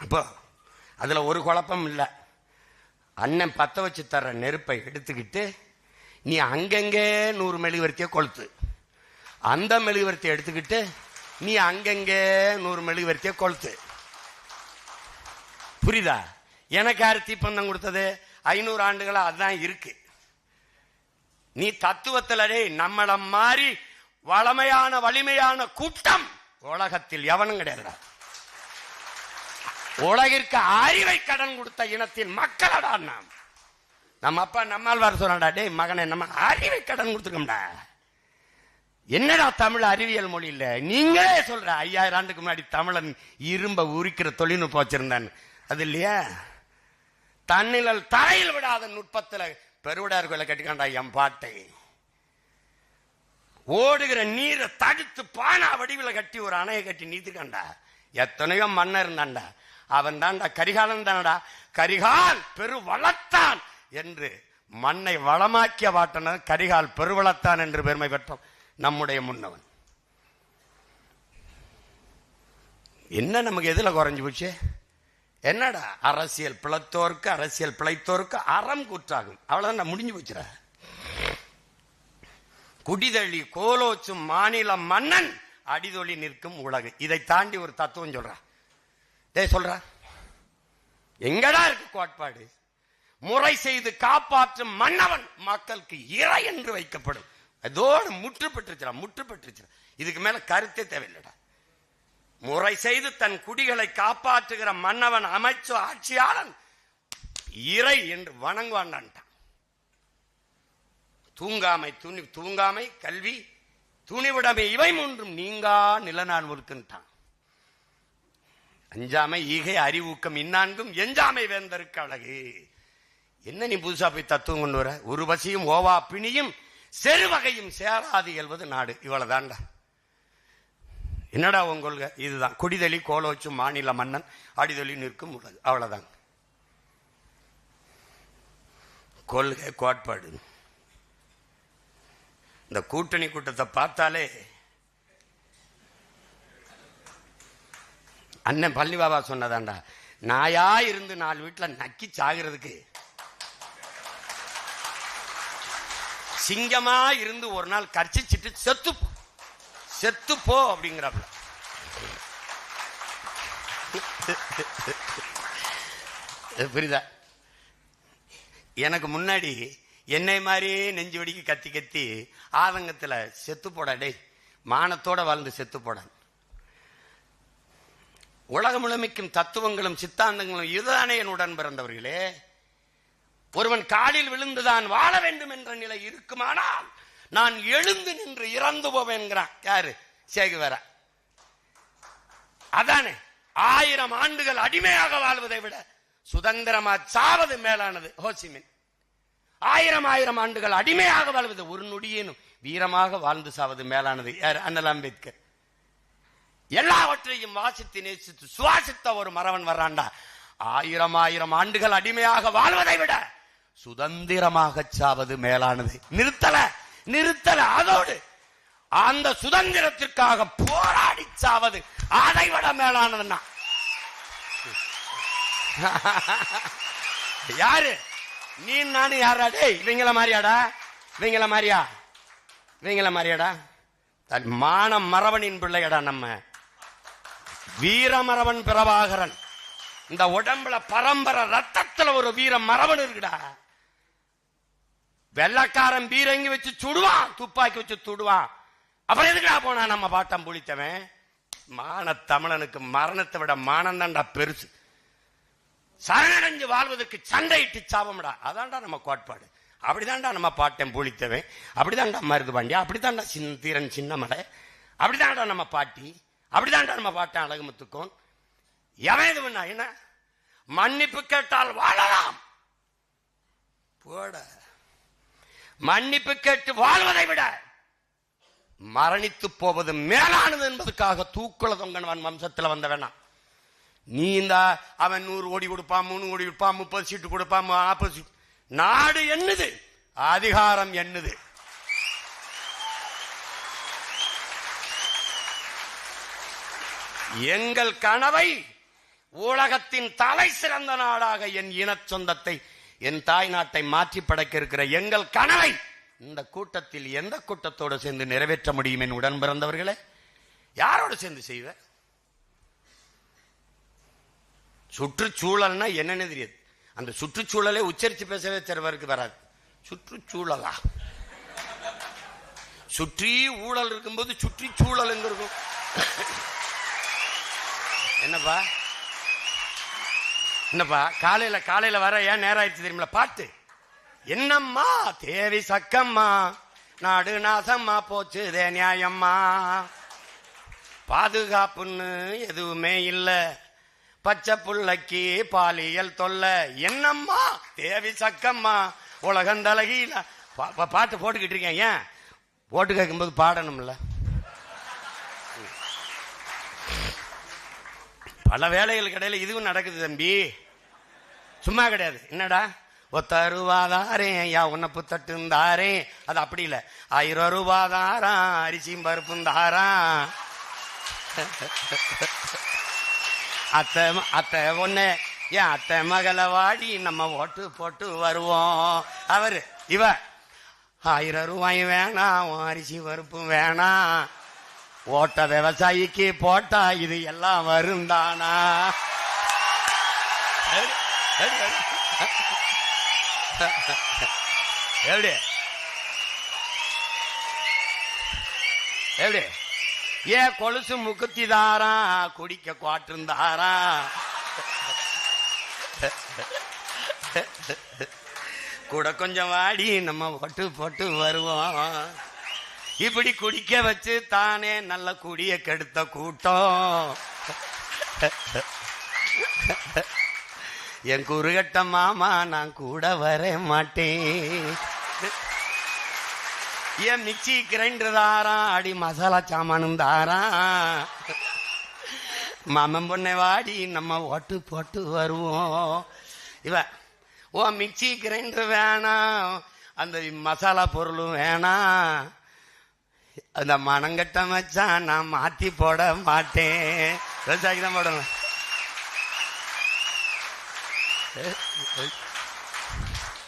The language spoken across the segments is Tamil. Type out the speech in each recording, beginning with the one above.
அப்போ அதில் ஒரு குழப்பம் இல்லை. அண்ணன் பற்ற வச்சு தர்ற நெருப்பை எடுத்துக்கிட்டு நீ அங்கங்கே நூறு மெழுகுவர்த்தியை கொளுத்து. அந்த மெழுகுவர்த்தியை எடுத்துக்கிட்டு நீ அங்கங்கே நூறு மெழுகுவர்த்தியை கொளுத்து. புரியுதா? எனக்கு யார் தீப்பந்தம் கொடுத்தது? ஐநூறு ஆண்டுகளாக அதுதான் இருக்கு. நீ தத்துவத்தில் டேய் மாறி மாதிரி வளமையான வலிமையான கூட்டம் உலகத்தில் எவனும் கிடையாதுடா. உலகிற்கு அறிவை கடன் கொடுத்த இனத்தின் மக்களடா நாம். நம்ம அப்பா நம்மால் சொன்னாடா டே மகனை நம்ம அறிவை கடன் கொடுத்துருக்கோம்டா. என்னடா தமிழ் அறிவியல் மொழி இல்ல? நீங்களே சொல்ற ஐயாயிரம் ஆண்டுக்கு முன்னாடி தமிழன் இரும்ப உரிக்கிற தொழில்நுட்பம் வச்சிருந்தான். அது இல்லையா? தன்னிழல் தரையில் விடாத நுட்பத்துல பெருவிடார் கோயில கட்டிக்காண்டா என் பாட்டை. ஓடுகிற நீரை தடுத்து பானா வடிவில் கட்டி ஒரு அணையை கட்டி நீத்துக்காண்டா எத்தனையோ மன்னர் இருந்தான்டா அவன் தான்டா கரிகாலன் தானடா. கரிகால் பெரு வளர்த்தான் என்று மண்ணை வளமாக்கிய வாட்டனர் கரிகால் பெருவளத்தான் என்று பெருமை பெற்றோம். நம்முடைய முன்னவன். என்ன நமக்கு எதுல குறைஞ்சு போச்சு? என்னடா? அரசியல் பிளத்தோருக்கு அரசியல் பிழைத்தோருக்கு அறம் கூற்றாகும். அவ்வளவுதான் முடிஞ்சு போச்சுற குடிதழி கோலோச்சும் மாநில மன்னன் அடிதொழி நிற்கும் உலகு. இதை தாண்டி ஒரு தத்துவம் சொல்றான் டேய் சொல்றா. எங்கடா இருக்கு கோட்பாடு? முறை செய்து காப்பாற்றும் மன்னவன் மக்களுக்கு இறை என்று வைக்கப்படும். அதோடு முற்று பெற்றுச்சுடா முற்று பெற்றுச்சுடா இதுக்கு மேல கருத்தே தேவையில்லடா. முறை செய்து தன் குடிகளை காப்பாற்றுகிற மன்னவன் அமைச்சு ஆட்சியாளன் இறை என்று வணங்குவான்டான் தூங்காமை துணி தூங்காமை கல்வி துணிவிடமை இவை மூன்றும் நீங்கா நிலநான் ஒருக்குன்ட்டான். அஞ்சாமை ஈகை அறிவூக்கம் இன்னான்கும் எஞ்சாமை வேந்தருக்கு அழகு. என்ன நீ புதுசா போய் தத்துவம் கொண்டு வர? உருவசியும் ஓவா பிணியும் செருவகையும் சேராது இயல்வது நாடு. இவ்வளவுதான்டா என்னடா உன் கொள்கை? இதுதான். குடிதலி கோலோச்சும் மாநில மன்னன் அடிதொலி நிற்கும் உலகு. அவ்வளவுதான். கொள்கை கோட்பாடு. இந்த கூட்டணி கூட்டத்தை பார்த்தாலே அண்ணன் பள்ளி பாபா சொன்னதாண்டா. நாயா இருந்து நாலு வீட்டில் நக்கி சாகிறதுக்கு. சிங்கமா இருந்து ஒரு நாள் கர்ச்சிச்சிட்டு செத்து செத்து போ அப்படிங்கிறாப்ல. புரியுதா? எனக்கு முன்னாடி என்னை மாதிரியே நெஞ்சு வெடிக்கு கத்தி கத்தி ஆதங்கத்தில் செத்து போடா டேய். மானத்தோட வாழ்ந்து செத்து போட உலகம் முழுமைக்கும் தத்துவங்களும் சித்தாந்தங்களும் இதுதானே என் உடன் பிறந்தவர்களே ஒருவன் காலில் விழுந்துதான் வாழ வேண்டும் என்ற நிலை இருக்குமானால் நான் எழுந்து நின்று இறந்து போவேன்கிறான். யாரு? சேகுவர. அதானே ஆயிரம் ஆண்டுகள் அடிமையாக வாழ்வதை விட சுதந்திரமா சாவது மேலானது ஹோசிமின். ஆயிரம் ஆயிரம் ஆண்டுகள் அடிமையாக வாழ்வது ஒரு நொடியேனும் வீரமாக வாழ்ந்து சாவது மேலானது. யார்? அண்ணல் அம்பேத்கர். எல்லாவற்றையும் வாசித்து நேசித்து சுவாசித்த ஒரு மறவன் வர்றான்டா. ஆயிரம் ஆயிரம் ஆண்டுகள் அடிமையாக வாழ்வதை விட சுதந்திரமாக சாவது மேலானது. நிறுத்தல நிறுத்தல அதோடு. அந்த சுதந்திரத்திற்காக போராடி சாவது அதை விட மேலானதுன்னா. யாரு? நீ நானும் யாரா டேய் இவங்கள மாதிரியாடா? இவங்கள மாதிரியா? இவங்கள மாதிரியாடா? மான மரவனின் பிள்ளையடா நம்ம. வீரமரவன் பிரபாகரன். இந்த உடம்புல பரம்பரை ரத்தத்துல ஒரு வீர மரவன் இருக்குடா. வெள்ளக்காரன் பீரங்கி வச்சு சுடுவான் துப்பாக்கி வச்சு சுடுவான் அப்புறம் எதுக்குடா போனா நம்ம பாட்டம் புளித்தவன்? மான தமிழனுக்கு மரணத்தை விட மானம் தான்டா பெருசு. சரணடைஞ்சு வாழ்வதற்கு சண்டையிட்டு சாபம்டா. அதான்டா நம்ம கோட்பாடு. அப்படிதான்டா நம்ம பாட்டம் புளித்தவன். அப்படிதான்டா மருது பாண்டியா அப்படிதான்டா சின் தீரன் சின்னமலை. அப்படிதான்டா நம்ம பாட்டி. அப்படிதான் நம்ம பாட்டேன் அழகுமுத்துக்கும். எவன் இது பண்ணா என்ன? மன்னிப்பு கேட்டால் வாழலாம். போட. மன்னிப்பு கேட்டு வாழ்வதை விட மரணித்து போவது மேலானது என்பதற்காக தூக்குல தொங்கனவன் வம்சத்துல வந்த வேணாம் நீ இந்த அவன் நூறு ஓடி கொடுப்பான் மூணு ஓடி கொடுப்பான் முப்பது சீட்டு கொடுப்பான் நாற்பது நாடு என்னது? அதிகாரம் என்னது? எங்கள் கனவை உலகத்தின் தலை சிறந்த நாடாக என் இன சொந்தத்தை என் தாய் நாட்டை மாற்றி படைக்க இருக்கிற எங்கள் கனவை இந்த கூட்டத்தில் எந்த கூட்டத்தோடு சேர்ந்து நிறைவேற்ற முடியும் என் உடன் பிறந்தவர்களே? யாரோடு சேர்ந்து செய்வ? சுற்றுச்சூழல்னா என்னன்னு தெரியாது. அந்த சுற்றுச்சூழலை உச்சரித்து பேசவே சிலவருக்கு வராது. சுற்றுச்சூழலா? சுற்றி ஊழல் இருக்கும்போது சுற்றி சூழல் எங்க இருக்கும்? என்னப்பா? என்னப்பா காலையில காலையில வர ஏன் நேரம் ஆயிடுச்சு தெரியுமில பாட்டு. என்னம்மா தேவி சக்கம்மா நாடு நாசம்மா போச்சுதே நியாயம்மா. பாதுகாப்புன்னு எதுவுமே இல்லை. பச்சை புள்ளக்கி பாலியல் தொல்லை. என்னம்மா தேவி சக்கம்மா உலகம் தலகில பா- பாட்டு போட்டுக்கிட்டு இருக்கேன் ஏன்? போட்டு கேட்கும்போது பாடணும்ல. பல வேலைகள் கடையில் இதுவும் நடக்குது தம்பி. சும்மா கிடையாது. என்னடா? ஒத்தருவாதாரே ஐயா உன்னப்பு தட்டுந்தாரே அது அப்படி இல்லை. ஆயிரம் ரூபாதாரா அரிசியும் பருப்பும் தாரா அத்தை அத்தை ஒண்ணு ஏன் அத்தை மகளை வாடி நம்ம ஓட்டு போட்டு வருவோம். அவரு இவ ஆயிரம் ரூபாய் வேணாம் உன் அரிசி பருப்பும் வேணாம். ஓட்ட விவசாயிக்கு போட்டா இது எல்லாம் வரும் தானா எப்படி? எப்படி? ஏன் கொலுசு முக்குத்தி தாரா குடிக்க குவாற்றும் தாரா கூட கொஞ்சம் வாடி நம்ம போட்டு போட்டு வருவோம் இப்படி குடிக்க வச்சு தானே நல்ல குடிய கெடுத்த கூட்டம். என் குறுகட்ட மாமா நான் கூட வர மாட்டேன். ஏன் மிக்சி கிரைண்டர் தாரா அடி மசாலா சாமானும் தாரா. மாமன் பொண்ணை வாடி நம்ம ஓட்டு போட்டு வருவோம். இவ ஓ மிக்சி கிரைண்டர் வேணாம். அந்த மசாலா பொருளும் வேணாம். அந்த மனங்கட்ட மச்சான் நான் மாத்தி போட மாட்டேன். விவசாயிக்கு தான் போடணும்.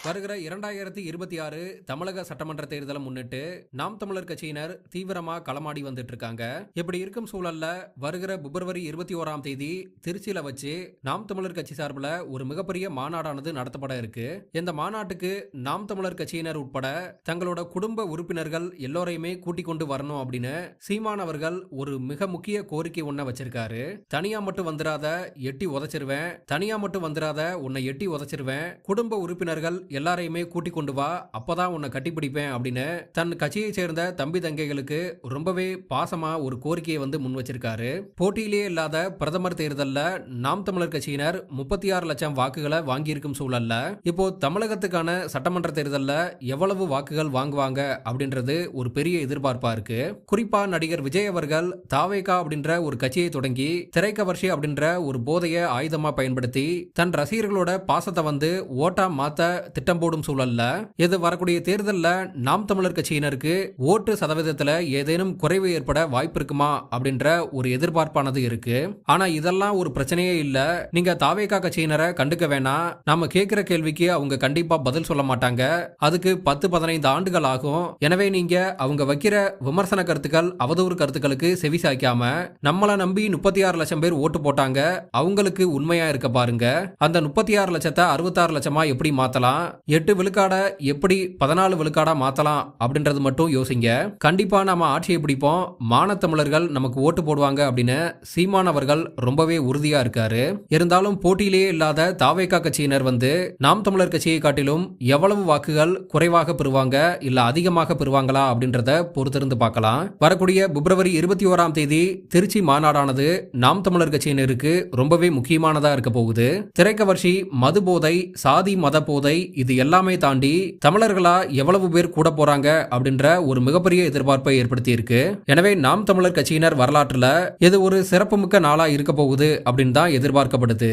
வருகிற இரண்டாயிரத்தி இருபத்தி ஆறு தமிழக சட்டமன்ற தேர்தலை முன்னிட்டு நாம் தமிழர் கட்சியினர் தீவிரமா களமாடி வந்துட்டு இருக்காங்க இப்படி இருக்கும் சூழல்ல வருகிற பிப்ரவரி இருபத்தி ஓராம் தேதி திருச்சியில வச்சு நாம் தமிழர் கட்சி சார்பில் ஒரு மிகப்பெரிய மாநாடானது நடத்தப்பட இருக்கு. இந்த மாநாட்டுக்கு நாம் தமிழர் கட்சியினர் உட்பட தங்களோட குடும்ப உறுப்பினர்கள் எல்லோரையுமே கூட்டிக் கொண்டு வரணும் அப்படின்னு சீமான் அவர்கள் ஒரு மிக முக்கிய கோரிக்கை ஒன்ன வச்சிருக்காரு. தனியா மட்டும் வந்துடாத எட்டி உதச்சிருவேன் தனியா மட்டும் வந்துடாத உன்னை எட்டி உதச்சிருவேன் குடும்ப உறுப்பினர்கள் எல்லாரையுமே கூட்டிக் கொண்டு வா அப்பதான் உன்னை கட்டிப்பிடிப்பேன் அப்படின்னு தன் கட்சியை சேர்ந்த தம்பி தங்கைகளுக்கு ரொம்பவே பாசமா ஒரு கோரிக்கையை வந்து முன் வச்சிருக்காரு. போட்டியிலே இல்லாத பிரதமர் தேர்தலில் நாம் தமிழர் கட்சியினர் முப்பத்தி ஆறு லட்சம் வாக்குகளை வாங்கியிருக்கும் சூழல்ல இப்போ தமிழகத்துக்கான சட்டமன்ற தேர்தலில் எவ்வளவு வாக்குகள் வாங்குவாங்க அப்படின்றது ஒரு பெரிய எதிர்பார்ப்பா இருக்கு. குறிப்பா நடிகர் விஜய் அவர்கள் தாவேகா அப்படின்ற ஒரு கட்சியை தொடங்கி திரைக்கவர்ஷி அப்படின்ற ஒரு போதைய ஆயுதமா பயன்படுத்தி தன் ரசிகர்களோட பாசத்தை வந்து ஓட்டா மாத்த திட்டம் போடும் சூழல்ல இது வரக்கூடிய தேர்தலில் நாம் தமிழர் கட்சியினருக்கு ஓட்டு சதவீதத்தில் ஏதேனும் குறைவு ஏற்பட வாய்ப்பு இருக்குமா அப்படின்ற ஒரு எதிர்பார்ப்பானது இருக்கு. ஆனா இதெல்லாம் ஒரு பிரச்சனையே இல்ல. நீங்க தாவேகா கட்சியினரை கண்டுக்க வேணாம் நாம கேட்கிற கேள்விக்கு அவங்க கண்டிப்பா பதில் சொல்ல மாட்டாங்க. அதுக்கு பத்து பதினைந்து ஆண்டுகள் ஆகும். எனவே நீங்க அவங்க வைக்கிற விமர்சன கருத்துக்கள் அவதூறு கருத்துக்களுக்கு செவி சாய்க்காம நம்மளை நம்பி முப்பத்தி ஆறு லட்சம் பேர் ஓட்டு போட்டாங்க. அவங்களுக்கு உண்மையா இருக்க பாருங்க. அந்த முப்பத்தி ஆறு லட்சத்தை அறுபத்தாறு லட்சமா எப்படி மாத்தலாம்? எட்டு விழுக்காட எப்படி பதினாலு விழுக்காடா மாத்தலாம் அப்படின்றது மட்டும் யோசிங்க. கண்டிப்பா நாம ஆட்சியை பிடிப்போம். மானத்தமிழர்கள் நமக்கு ஓட்டு போடுவாங்க அப்படின்னு சீமான் அவர்கள் ரொம்பவே உறுதியா இருக்காரு. இருந்தாலும் போட்டியிலேயே இல்லாத தாவேகா கட்சியினர் வந்து நாம் தமிழர் கட்சியை காட்டிலும் எவ்வளவு வாக்குகள் குறைவாக பெறுவாங்க இல்ல அதிகமாக பெறுவாங்களா அப்படின்றத பொறுத்திருந்து பார்க்கலாம். வரக்கூடிய பிப்ரவரி இருபத்தி ஓராம் தேதி திருச்சி மாநாடானது நாம் தமிழர் கட்சியினருக்கு ரொம்பவே முக்கியமானதா இருக்க போகுது. திரைக்கவர்ச்சி மது போதை சாதி மத போதை இது எல்லாமே தாண்டி தமிழர்களா எவ்வளவு பேர் கூட போறாங்க அப்படின்ற ஒரு மிகப்பெரிய எதிர்பார்ப்பை ஏற்படுத்தி இருக்கு எனவே நாம் தமிழர் கட்சியினர் வரலாற்றுல இது ஒரு சிறப்புமிக்க நாளா இருக்க போகுது அப்படின்னு தான் எதிர்பார்க்கப்படுது.